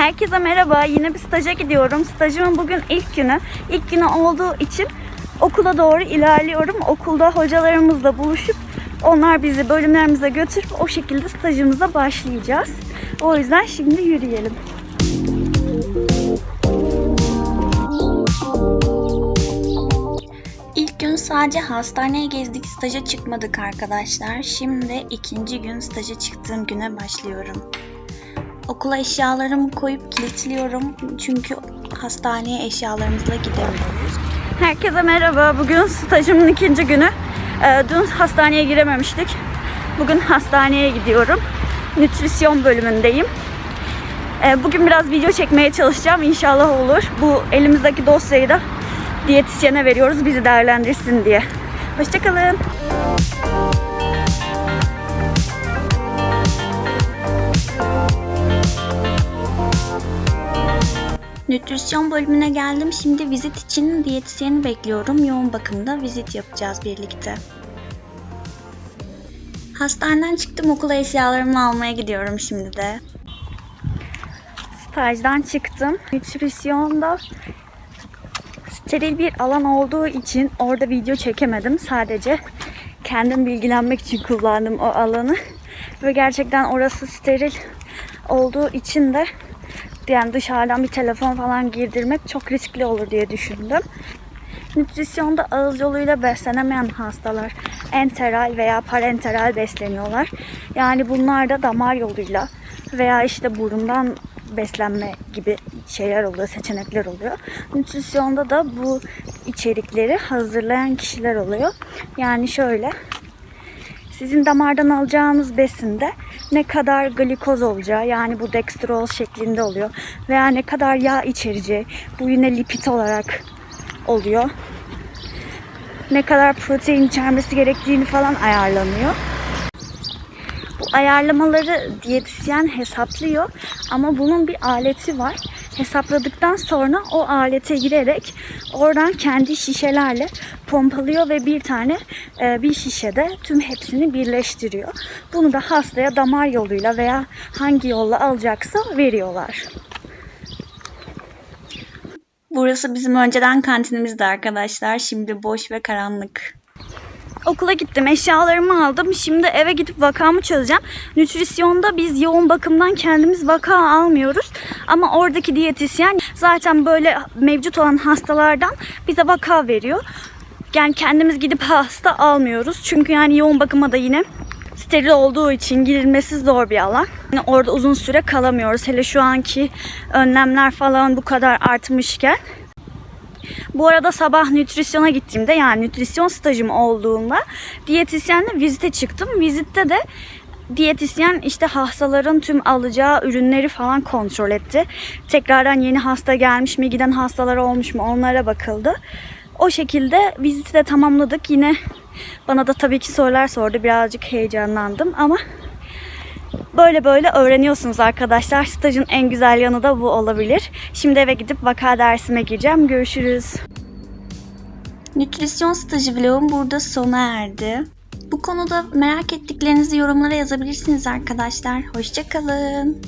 Herkese merhaba. Yine bir staja gidiyorum. Stajımın bugün ilk günü. İlk günü olduğu için okula doğru ilerliyorum. Okulda hocalarımızla buluşup onlar bizi bölümlerimize götürüp o şekilde stajımıza başlayacağız. O yüzden şimdi yürüyelim. İlk gün sadece hastaneye gezdik, staja çıkmadık arkadaşlar. Şimdi ikinci gün staja çıktığım güne başlıyorum. Okula eşyalarımı koyup kilitliyorum çünkü hastaneye eşyalarımızla gidemiyoruz. Herkese merhaba. Bugün stajımın ikinci günü. Ee, dün hastaneye girememiştik. Bugün hastaneye gidiyorum. Nütrisyon bölümündeyim. Ee, bugün biraz video çekmeye çalışacağım. İnşallah olur. Bu elimizdeki dosyayı da diyetisyene veriyoruz bizi değerlendirsin diye. Hoşçakalın. Nütrisyon bölümüne geldim. Şimdi vizit için diyetisyeni bekliyorum. Yoğun bakımda vizit yapacağız birlikte. Hastaneden çıktım okula eşyalarımı almaya gidiyorum şimdi de. Stajdan çıktım. Nütrisyonda steril bir alan olduğu için orada video çekemedim. Sadece kendim bilgilenmek için kullandım o alanı. Ve gerçekten orası steril olduğu için de yani dışarıdan bir telefon falan girdirmek çok riskli olur diye düşündüm. Nütrisyonda ağız yoluyla beslenemeyen hastalar enteral veya parenteral besleniyorlar. Yani bunlar da damar yoluyla veya işte burundan beslenme gibi şeyler oluyor, seçenekler oluyor. Nütrisyonda da bu içerikleri hazırlayan kişiler oluyor. Yani şöyle sizin damardan alacağınız besinde ne kadar glikoz olacağı yani bu dextrose şeklinde oluyor veya ne kadar yağ içereceği bu yine lipid olarak oluyor. Ne kadar protein içermesi gerektiğini falan ayarlanıyor. Bu ayarlamaları diyetisyen hesaplıyor ama bunun bir aleti var. Hesapladıktan sonra o alete girerek oradan kendi şişelerle pompalıyor ve bir tane e, bir şişede tüm hepsini birleştiriyor. Bunu da hastaya damar yoluyla veya hangi yolla alacaksa veriyorlar. Burası bizim önceden kantinimizdi arkadaşlar. Şimdi boş ve karanlık. Okula gittim, eşyalarımı aldım. Şimdi eve gidip vakamı çözeceğim. Nütrisyonda biz yoğun bakımdan kendimiz vaka almıyoruz. Ama oradaki diyetisyen zaten böyle mevcut olan hastalardan bize vaka veriyor. Yani kendimiz gidip hasta almıyoruz. Çünkü yani yoğun bakıma da yine steril olduğu için girilmesi zor bir alan. Yani orada uzun süre kalamıyoruz. Hele şu anki önlemler falan bu kadar artmışken. Bu arada sabah nütrisyona gittiğimde yani nütrisyon stajım olduğunda diyetisyenle vizite çıktım. Vizitte de diyetisyen işte hastaların tüm alacağı ürünleri falan kontrol etti. Tekrardan yeni hasta gelmiş mi, giden hastalar olmuş mu onlara bakıldı. O şekilde viziti de tamamladık. Yine bana da tabii ki sorular sordu. Birazcık heyecanlandım ama böyle böyle öğreniyorsunuz arkadaşlar. Stajın en güzel yanı da bu olabilir. Şimdi eve gidip vaka dersime gireceğim. Görüşürüz. Nütrisyon stajı vlogum burada sona erdi. Bu konuda merak ettiklerinizi yorumlara yazabilirsiniz arkadaşlar. Hoşçakalın.